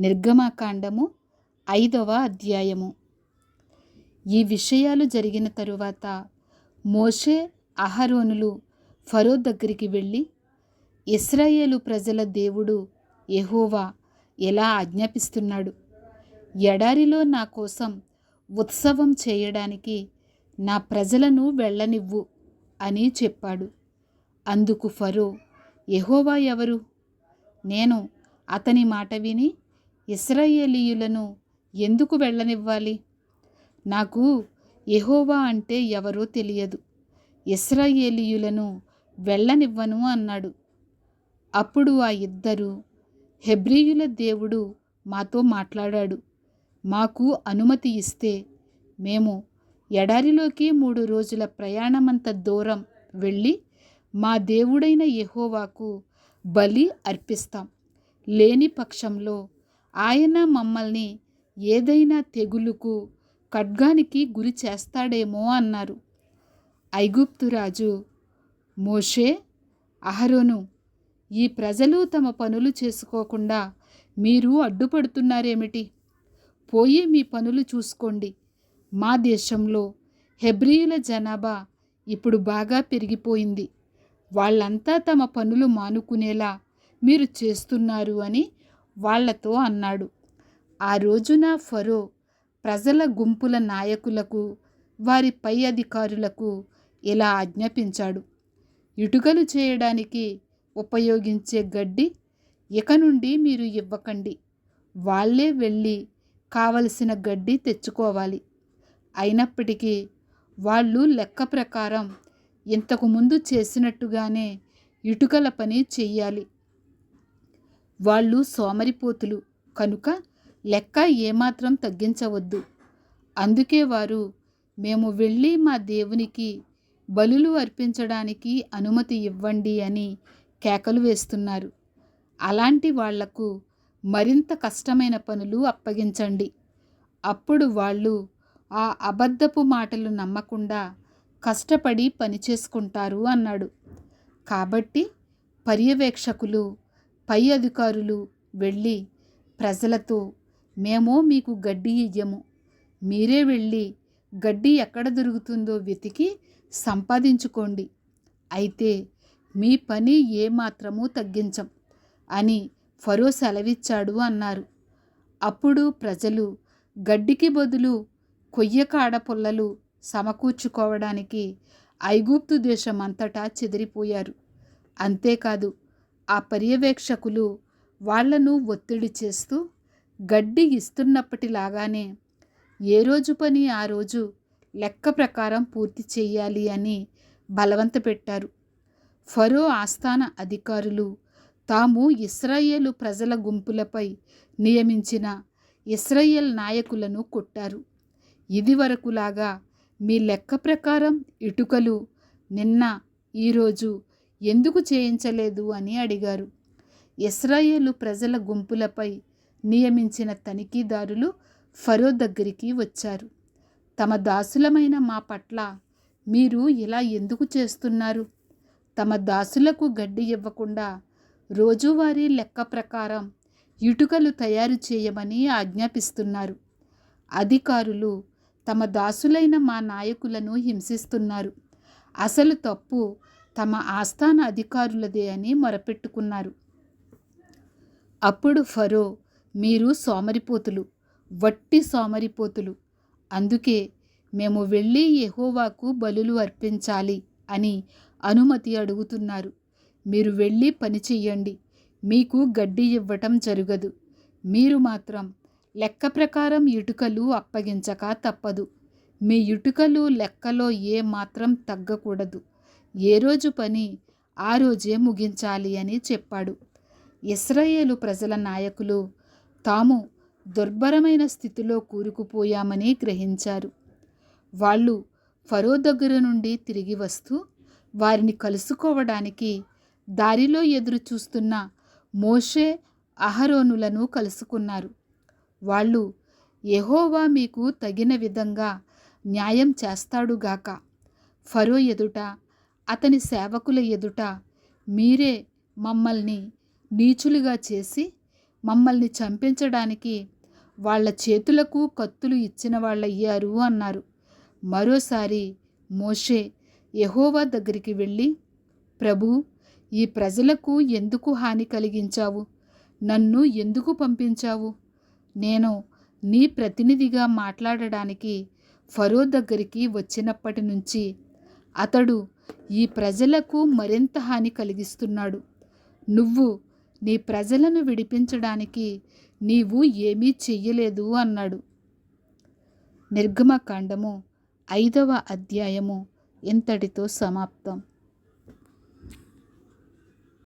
నిర్గమాకాండము ఐదవ అధ్యాయము. ఈ విషయాలు జరిగిన తరువాత మోషే అహరోనులు ఫరో దగ్గరికి వెళ్ళి ఇస్రాయేలు ప్రజల దేవుడు ఎహోవా ఎలా ఆజ్ఞాపిస్తున్నాడు? ఎడారిలో నా కోసం ఉత్సవం చేయడానికి నా ప్రజలను వెళ్ళనివ్వు అని చెప్పాడు. అందుకు ఫరో ఎహోవా ఎవరు? నేను అతని మాట విని ఇస్రాయేలీయులను ఎందుకు వెళ్ళనివ్వాలి? నాకు ఎహోవా అంటే ఎవరో తెలియదు. ఇస్రాయేలీయులను వెళ్ళనివ్వను అన్నాడు. అప్పుడు ఆ ఇద్దరు హెబ్రీయుల దేవుడు మాతో మాట్లాడాడు. మాకు అనుమతి ఇస్తే మేము ఎడారిలోకి మూడు రోజుల ప్రయాణమంత దూరం వెళ్ళి మా దేవుడైన ఎహోవాకు బలి అర్పిస్తాం. లేని పక్షంలో ఆయన మమ్మల్ని ఏదైనా తెగులుకు ఖడ్గానికి గురి చేస్తాడేమో అన్నారు. ఐగుప్తు రాజు మోషే అహరోను ఈ ప్రజలు తమ పనులు చేసుకోకుండా మీరు అడ్డుపడుతున్నారేమిటి? పోయి మీ పనులు చూసుకోండి. మా దేశంలో హెబ్రియుల జనాభా ఇప్పుడు బాగా పెరిగిపోయింది. వాళ్ళంతా తమ పనులు మానుకునేలా మీరు చేస్తున్నారు అని వాళ్ళతో అన్నాడు. ఆ రోజున ఫరో ప్రజల గుంపుల నాయకులకు వారి పై అధికారులకు ఇలా ఆజ్ఞాపించాడు. ఇటుకలు చేయడానికి ఉపయోగించే గడ్డి ఇక నుండి మీరు ఇవ్వకండి. వాళ్ళే వెళ్ళి కావలసిన గడ్డి తెచ్చుకోవాలి. అయినప్పటికీ వాళ్ళు లెక్క ప్రకారం ఇంతకుముందు చేసినట్టుగానే ఇటుకల పని చెయ్యాలి. వాళ్ళు సోమరిపోతులు. కనుక లెక్క ఏమాత్రం తగ్గించవద్దు. అందుకే వారు మేము వెళ్ళి మా దేవునికి బలులు అర్పించడానికి అనుమతి ఇవ్వండి అని కేకలు వేస్తున్నారు. అలాంటి వాళ్ళకు మరింత కష్టమైన పనులు అప్పగించండి. అప్పుడు వాళ్ళు ఆ అబద్ధపు మాటలు నమ్మకుండా కష్టపడి పని చేసుకుంటారు అన్నాడు. కాబట్టి పర్యవేక్షకులు పై అధికారులు వెళ్ళి ప్రజలతో మేము మీకు గడ్డి ఇయ్యము. మీరే వెళ్ళి గడ్డి ఎక్కడ దొరుకుతుందో వెతికి సంపాదించుకోండి. అయితే మీ పని ఏమాత్రమూ తగ్గించం అని ఫరో సెలవిచ్చాడు అన్నారు. అప్పుడు ప్రజలు గడ్డికి బదులు కొయ్యకాడ పుల్లలు సమకూర్చుకోవడానికి ఐగుప్తు దేశమంతటా చెదిరిపోయారు. అంతేకాదు ఆ పర్యవేక్షకులు వాళ్ళను ఒత్తిడి చేస్తూ గడ్డి ఇస్తున్నప్పటిలాగానే ఏ రోజు పని ఆ రోజు లెక్క ప్రకారం పూర్తి చేయాలి అని బలవంత పెట్టారు. ఫరో ఆస్థాన అధికారులు తాము ఇస్రాయేలు ప్రజల గుంపులపై నియమించిన ఇస్రాయేల్ నాయకులను కొట్టారు. ఇది వరకులాగా మీ లెక్క ప్రకారం ఇటుకలు నిన్న ఈరోజు ఎందుకు చేయించలేదు అని అడిగారు. ఇస్రాయేలు ప్రజల గుంపులపై నియమించిన తనిఖీదారులు ఫరో దగ్గరికి వచ్చారు. తమ దాసులమైన మా పట్ల మీరు ఇలా ఎందుకు చేస్తున్నారు? తమ దాసులకు గడ్డి ఇవ్వకుండా రోజువారీ లెక్క ప్రకారం ఇటుకలు తయారు చేయమని ఆజ్ఞాపిస్తున్నారు. అధికారులు తమ దాసులైన మా నాయకులను హింసిస్తున్నారు. అసలు తప్పు తమ ఆస్థాన అధికారులదే అని మొరపెట్టుకున్నారు. అప్పుడు ఫరో మీరు సోమరిపోతులు వట్టి సోమరిపోతులు అందుకే మేము వెళ్ళి యహోవాకు బలులు అర్పించాలి అని అనుమతి అడుగుతున్నారు. మీరు వెళ్ళి పని చెయ్యండి మీకు గడ్డి ఇవ్వటం జరగదు. మీరు మాత్రం లెక్క ప్రకారం ఇటుకలు అప్పగించక తప్పదు. మీ ఇటుకలు లెక్కలో ఏ మాత్రం తగ్గకూడదు. ఏ రోజు పని ఆ రోజే ముగించాలి అని చెప్పాడు. ఇస్రాయేలు ప్రజల నాయకులు తాము దుర్భరమైన స్థితిలో కూరుకుపోయామని గ్రహించారు. వాళ్ళు ఫరో దగ్గర నుండి తిరిగి వస్తూ వారిని కలుసుకోవడానికి దారిలో ఎదురు చూస్తున్న మోషే అహరోనులను కలుసుకున్నారు. వాళ్ళు ఎహోవా మీకు తగిన విధంగా న్యాయం చేస్తాడుగాక ఫరో ఎదుట అతని సేవకుల ఎదుట మీరే మమ్మల్ని నీచులుగా చేసి మమ్మల్ని చంపించడానికి వాళ్ళ చేతులకు కత్తులు ఇచ్చిన వాళ్ళయ్యారు అన్నారు. మరోసారి మోషే యహోవా దగ్గరికి వెళ్ళి ప్రభు ఈ ప్రజలకు ఎందుకు హాని కలిగించావు? నన్ను ఎందుకు పంపించావు? నేను నీ ప్రతినిధిగా మాట్లాడడానికి ఫరో దగ్గరికి వచ్చినప్పటి నుంచి అతడు ఈ ప్రజలకు మరింత హాని కలిగిస్తున్నాడు. నువ్వు నీ ప్రజలను విడిపించడానికి నీవు ఏమీ చెయ్యలేదు అన్నాడు. నిర్గమకాండము ఐదవ అధ్యాయము ఇంతటితో సమాప్తం.